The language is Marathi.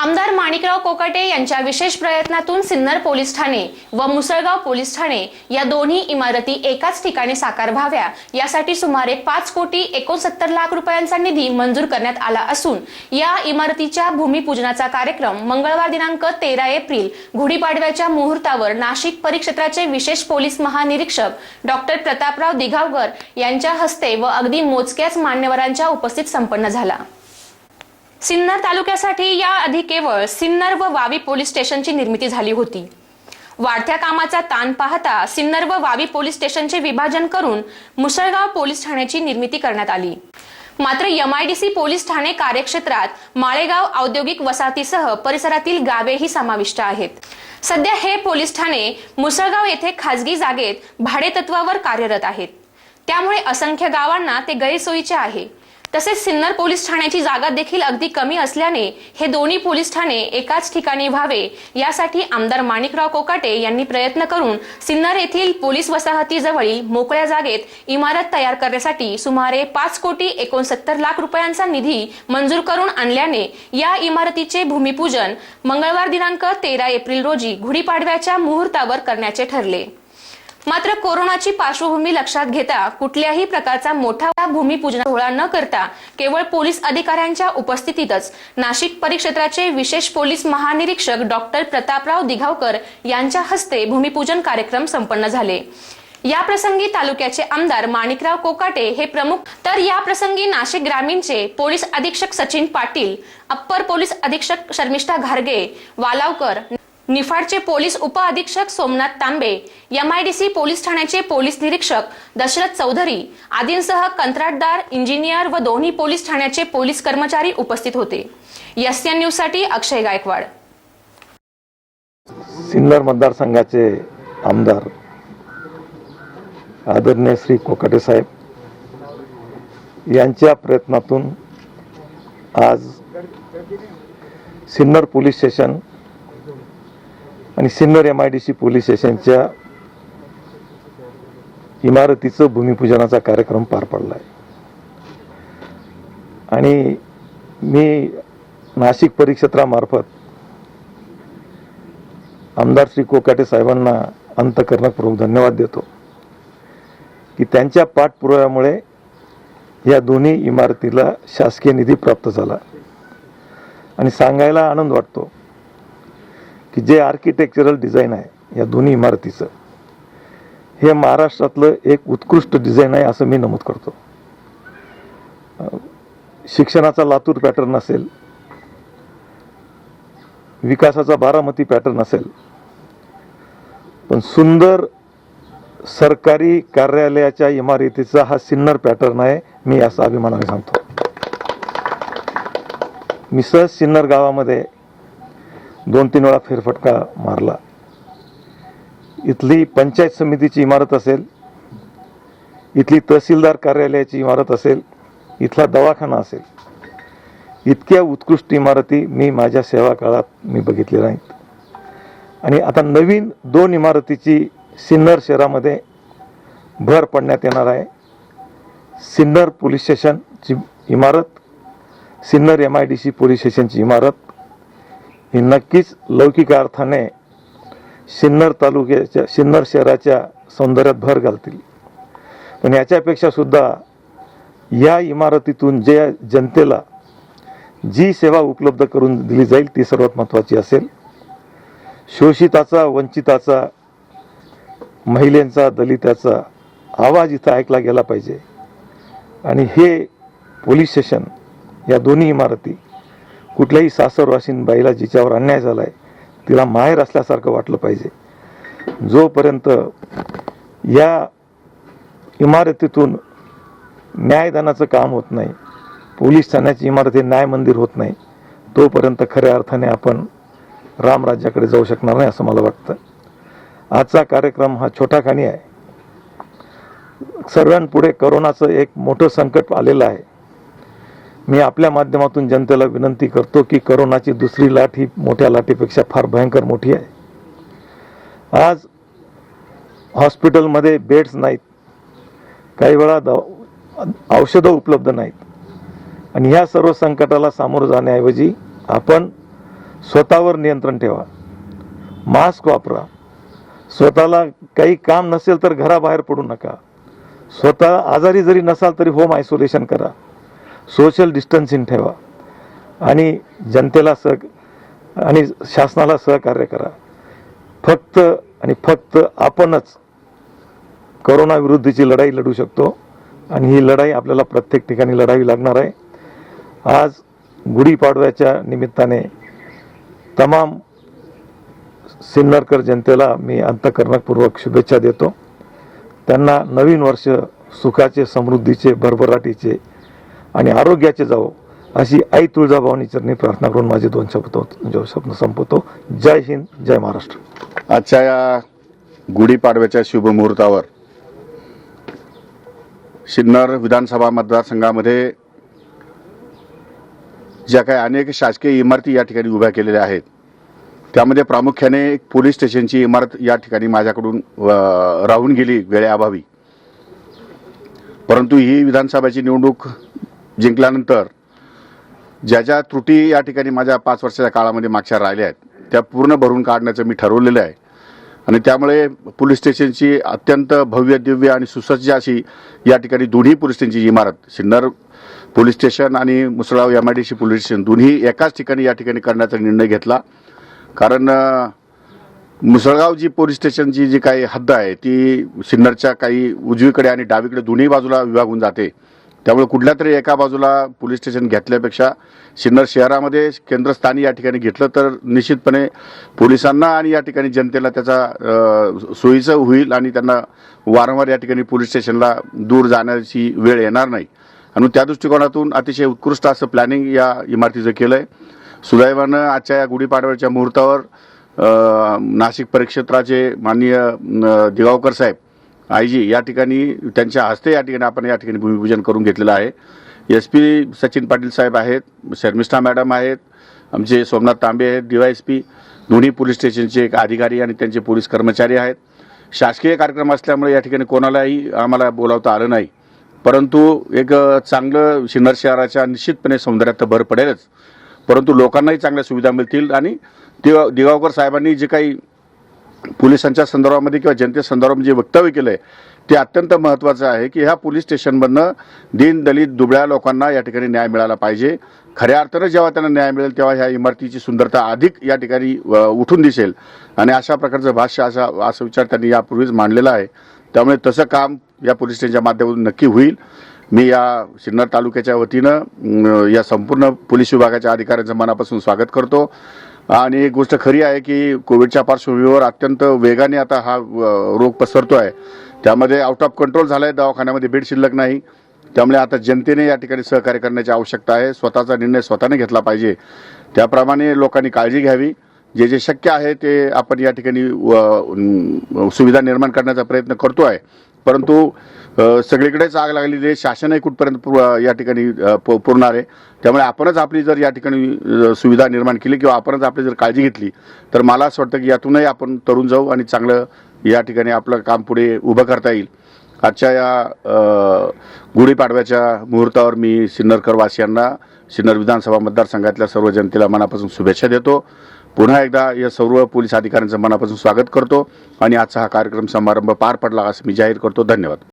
आमदार माणिकराव कोकाटे यांच्या विशेष प्रयत्नातून सिन्नर पोलीस ठाणे व मुसळगाव पोलीस ठाणे या दोन्ही इमारती एकाच ठिकाणी साकार व्हाव्या. यासाठी सुमारे पाच कोटी एकोणसत्तर लाख रुपयांचा निधी मंजूर करण्यात आला असून या इमारतीच्या भूमिपूजनाचा कार्यक्रम मंगळवार दिनांक तेरा एप्रिल गुढीपाडव्याच्या मुहूर्तावर नाशिक परिक्षेत्राचे विशेष पोलीस महानिरीक्षक डॉक्टर प्रतापराव दिघावकर यांच्या हस्ते व अगदी मोजक्याच मान्यवरांच्या उपस्थित संपन्न झाला. सिन्नर तालुक्यासाठी याआधी केवळ सिन्नर व वावी पोलीस स्टेशनची निर्मिती झाली होती. वाढत्या कामाचा ताण पाहता सिन्नर व वावी पोलीस स्टेशनचे विभाजन करून मुसळगाव पोलीस ठाण्याची निर्मिती करण्यात आली. मात्र एमआयडीसी पोलीस ठाणे कार्यक्षेत्रात माळेगाव औद्योगिक वसाहतीसह परिसरातील गावेही समाविष्ट आहेत. सध्या हे पोलीस ठाणे मुसळगाव येथे खासगी जागेत भाडेतत्वावर कार्यरत आहेत. त्यामुळे असंख्य गावांना ते गैरसोयीचे आहे. तसेच सिन्नर पोलीस ठाण्याची जागा देखील अगदी कमी असल्याने हे दोन्ही पोलीस ठाणे एकाच ठिकाणी व्हावे यासाठी आमदार माणिकराव कोकाटे यांनी प्रयत्न करून सिन्नर येथील पोलीस वसाहतीजवळील मोकळ्या जागेत इमारत तयार करण्यासाठी सुमारे पाच कोटी एकोणसत्तर लाख रुपयांचा निधी मंजूर करून आणल्याने या इमारतीचे भूमिपूजन मंगळवार दिनांक तेरा एप्रिल रोजी गुढीपाडव्याच्या मुहूर्तावर करण्याचे ठरले. मात्र कोरोनाची पार्श्वभूमी लक्षात घेता कुठल्याही प्रकारचा मोठा भूमिपूजन सोहळा न करता केवळ पोलीस अधिकाऱ्यांच्या उपस्थितीतच नाशिक परिक्षेत्राचे विशेष पोलीस महानिरीक्षक डॉक्टर प्रतापराव दिघावकर यांच्या हस्ते भूमिपूजन कार्यक्रम संपन्न झाले. या प्रसंगी तालुक्याचे आमदार माणिकराव कोकाटे हे प्रमुख. तर या प्रसंगी नाशिक ग्रामीणचे पोलीस अधीक्षक सचिन पाटील अप्पर पोलीस अधीक्षक शर्मिष्ठा घारगे वालावकर निफाडचे पोलीस उपअधीक्षक सोमनाथ तांबे एमआयडीसी पोलीस ठाण्याचे पोलीस निरीक्षक दशरथ चौधरी आदींसह कंत्राटदार इंजिनियर व दोन्ही पोलीस ठाण्याचे पोलीस कर्मचारी उपस्थित होते. एसएन न्यूजसाठी अक्षय गायकवाड. सिन्नर मतदारसंघाचे आमदार आदरणीय श्री कोकाटे साहेब यांच्या प्रयत्नातून आज सिन्नर पोलीस स्टेशन आणि Sinnar M I D C police स्टेशनच्या इमारतीचं भूमिपूजनाचा कार्यक्रम पार पडला आहे आणि मी नाशिक परिक्षेत्रामार्फत आमदार श्री कोकाटे साहेबांना अंतकरणपूर्वक धन्यवाद देतो की त्यांच्या पाठपुराव्यामुळे या दोन्ही इमारतीला शासकीय निधी प्राप्त झाला. आणि सांगायला आनंद वाटतो की जे आर्किटेक्चरल डिझाईन आहे या दोन्ही इमारतीचं हे महाराष्ट्रातलं एक उत्कृष्ट डिझाईन आहे असं मी नमूद करतो. शिक्षणाचा लातूर पॅटर्न असेल विकासाचा बारामती पॅटर्न असेल पण सुंदर सरकारी कार्यालयाच्या इमारतीचा हा सिन्नर पॅटर्न आहे मी असं अभिमानाने सांगतो. मी सहज सिन्नर गावामध्ये दोन तीन वेळा फेरफटका मारला. इथली पंचायत समितीची इमारत असेल इथली तहसीलदार कार्यालयाची इमारत असेल इथला दवाखाना असेल इतक्या उत्कृष्ट इमारती मी माझ्या सेवा काळात मी बघितलेल्या नाहीत. आणि आता नवीन दोन इमारतीची सिन्नर शहरामध्ये भर पडण्यात येणार आहे. सिन्नर पोलीस स्टेशनची इमारत Sinnar M I D C police स्टेशनची इमारत ही नक्कीच लौकिक अर्थाने सिन्नर तालुक्याच्या सिन्नर शहराच्या सौंदर्यात भर घालतील. पण याच्यापेक्षा सुद्धा या इमारतीतून जे जनतेला जी सेवा उपलब्ध करून दिली जाईल ती सर्वात महत्त्वाची असेल. शोषिताचा वंचिताचा महिलेंचा दलिताचा आवाज इथं ऐकला गेला पाहिजे. आणि हे पोलीस स्टेशन या दोन्ही इमारती कुठल्याही सासरवासीन बाईला जिच्यावर अन्याय झाला आहे तिला माहेर असल्यासारखं वाटलं पाहिजे. जोपर्यंत या इमारतीतून न्यायदानाचं काम होत नाही पोलीस ठाण्याची इमारत हे न्याय मंदिर होत नाही तोपर्यंत खऱ्या अर्थाने आपण रामराज्याकडे जाऊ शकणार नाही असं मला वाटतं. आजचा कार्यक्रम हा छोटा खाणी आहे. सर्वांपुढे करोनाचं एक मोठं संकट आलेलं आहे. मी आपल्या माध्यमातून जनतेला विनंती करतो की करोनाची दुसरी लाट ही मोठ्या लाटेपेक्षा फार भयंकर मोठी आहे. आज हॉस्पिटलमध्ये बेड्स नाहीत. काही वेळा दवा औषधं उपलब्ध नाहीत. आणि ह्या सर्व संकटाला सामोरं जाण्याऐवजी आपण स्वतःवर नियंत्रण ठेवा. मास्क वापरा. स्वतःला काही काम नसेल तर घराबाहेर पडू नका. स्वतः आजारी जरी नसाल तरी होम आयसोलेशन करा. सोशल डिस्टन्सिंग ठेवा. आणि जनतेला सह आणि शासनाला सहकार्य करा. फक्त आणि फक्त आपणच करोनाविरुद्धची लढाई लढू शकतो. आणि ही लढाई आपल्याला प्रत्येक ठिकाणी लढावी लागणार आहे. आज गुढीपाडव्याच्या निमित्ताने तमाम सिन्नरकर जनतेला मी अंतकरणपूर्वक शुभेच्छा देतो. त्यांना नवीन वर्ष सुखाचे समृद्धीचे भरभराटीचे आणि आरोग्याचे जावो. अशी आई तुळजाभवानी चरणी प्रार्थना करून माझे दोन शब्द जो शब्द संपवतो. जय हिंद जय महाराष्ट्र. आजच्या या गुढीपाडव्याच्या शुभमुहूर्तावर सिन्नर विधानसभा मतदारसंघामध्ये ज्या काही अनेक शासकीय इमारती या ठिकाणी उभ्या केलेल्या आहेत त्यामध्ये प्रामुख्याने एक पोलीस स्टेशनची इमारत या ठिकाणी माझ्याकडून राहून गेली वेळेअभावी. परंतु ही विधानसभाची निवडणूक जिंकल्यानंतर ज्या ज्या त्रुटी या ठिकाणी माझ्या पाच वर्षाच्या काळामध्ये मागच्या राहिल्या आहेत त्या पूर्ण भरून काढण्याचं मी ठरवलेलं आहे. आणि त्यामुळे पोलीस स्टेशनची अत्यंत भव्य दिव्य आणि सुसज्ज अशी या ठिकाणी दोन्ही पोलीस स्टेशनची इमारत सिन्नर पोलीस स्टेशन आणि Musalgaon M I D C police station दोन्ही एकाच ठिकाणी या ठिकाणी करण्याचा निर्णय घेतला. कारण मुसळगाव जी पोलीस स्टेशनची जी काही हद्द आहे ती सिन्नरच्या काही उजवीकडे आणि डावीकडे दोन्ही बाजूला विभागून जाते. त्यामुळे कुठल्या तरी एका बाजूला पोलीस स्टेशन घेतल्यापेक्षा सिन्नर शहरामध्ये केंद्रस्थानी या ठिकाणी घेतलं तर निश्चितपणे पोलिसांना आणि या ठिकाणी जनतेला त्याचा सोयीचं होईल आणि त्यांना वारंवार या ठिकाणी पोलीस स्टेशनला दूर जाण्याची वेळ येणार नाही. आणि त्या दृष्टिकोनातून अतिशय उत्कृष्ट असं प्लॅनिंग या इमारतीचं केलं आहे सुदैवानं आजच्या या गुढीपाडव्याच्या मुहूर्तावर नाशिक परिक्षेत्राचे माननीय दिगावकर साहेब आय जी या ठिकाणी त्यांच्या हस्ते या ठिकाणी आपण या ठिकाणी भूमिपूजन करून घेतलेलं आहे. एस पी सचिन पाटील साहेब आहेत शर्मिष्ठा मॅडम आहेत आमचे सोमनाथ तांबे आहेत डी वाय एस पी दोन्ही पोलीस स्टेशनचे एक अधिकारी आणि त्यांचे पोलीस कर्मचारी आहेत. शासकीय कार्यक्रम असल्यामुळे या ठिकाणी कोणालाही आम्हाला बोलावता आलं नाही. परंतु एक चांगलं सिन्नर शहराच्या निश्चितपणे सौंदर्यात तर भर पडेलच. परंतु लोकांनाही चांगल्या सुविधा मिळतील आणि दिवा दिगावकर साहेबांनी जे काही पोलिसांच्या संदर्भामध्ये किंवा जनते संदर्भामध्ये जे वक्तव्य केलं आहे ते अत्यंत महत्त्वाचं आहे की ह्या पोलीस स्टेशनमधनं दीनदलित दुबळ्या लोकांना या ठिकाणी न्याय मिळाला पाहिजे. खऱ्या अर्थानं जेव्हा त्यांना न्याय मिळेल तेव्हा ह्या इमारतीची सुंदरता अधिक या ठिकाणी उठून दिसेल. आणि अशा प्रकारचं भाष्य असा असा विचार त्यांनी यापूर्वीच मांडलेला आहे. त्यामुळे तसं काम या पोलीस स्टेशनच्या माध्यमातून नक्की होईल. मी या सिन्नर तालुक्याच्या वतीनं या संपूर्ण पोलीस विभागाच्या अधिकाऱ्यांचं मनापासून स्वागत करतो. आणि एक गोष्ट खरी आहे की कोविडच्या पार्श्वभूमीवर अत्यंत वेगाने आता हा रोग पसरतो आहे त्यामध्ये आउट ऑफ कंट्रोल झाला आहे दवाखान्यामध्ये बेड शिल्लक नाही. त्यामुळे आता जनतेने या ठिकाणी सहकार्य करण्याची आवश्यकता आहे. स्वतःचा निर्णय स्वतःने घेतला पाहिजे. त्याप्रमाणे लोकांनी काळजी घ्यावी. जे जे शक्य आहे ते आपण या ठिकाणी सुविधा निर्माण करण्याचा प्रयत्न करतो आहे परंतु सगळीकडेच आग लागलेली आहे शासनही कुठपर्यंत या ठिकाणी पु- पुरणार आहे त्यामुळे आपणच आपली जर या ठिकाणी सुविधा निर्माण केली किंवा आपणच आपली जर काळजी घेतली तर मला असं वाटतं की यातूनही आपण तरुण जाऊ आणि चांगलं या ठिकाणी आपलं काम पुढे उभं करता येईल. आजच्या या गुढीपाडव्याच्या मुहूर्तावर मी सिन्नरकर वासियांना सिन्नर विधानसभा मतदारसंघातल्या सर्व जनतेला मनापासून शुभेच्छा देतो. पुन्हा एकदा या सर्व पोलीस अधिकाऱ्यांचं मनापासून स्वागत करतो आणि आजचा हा कार्यक्रम समारंभ पार पडला असं मी जाहीर करतो. धन्यवाद.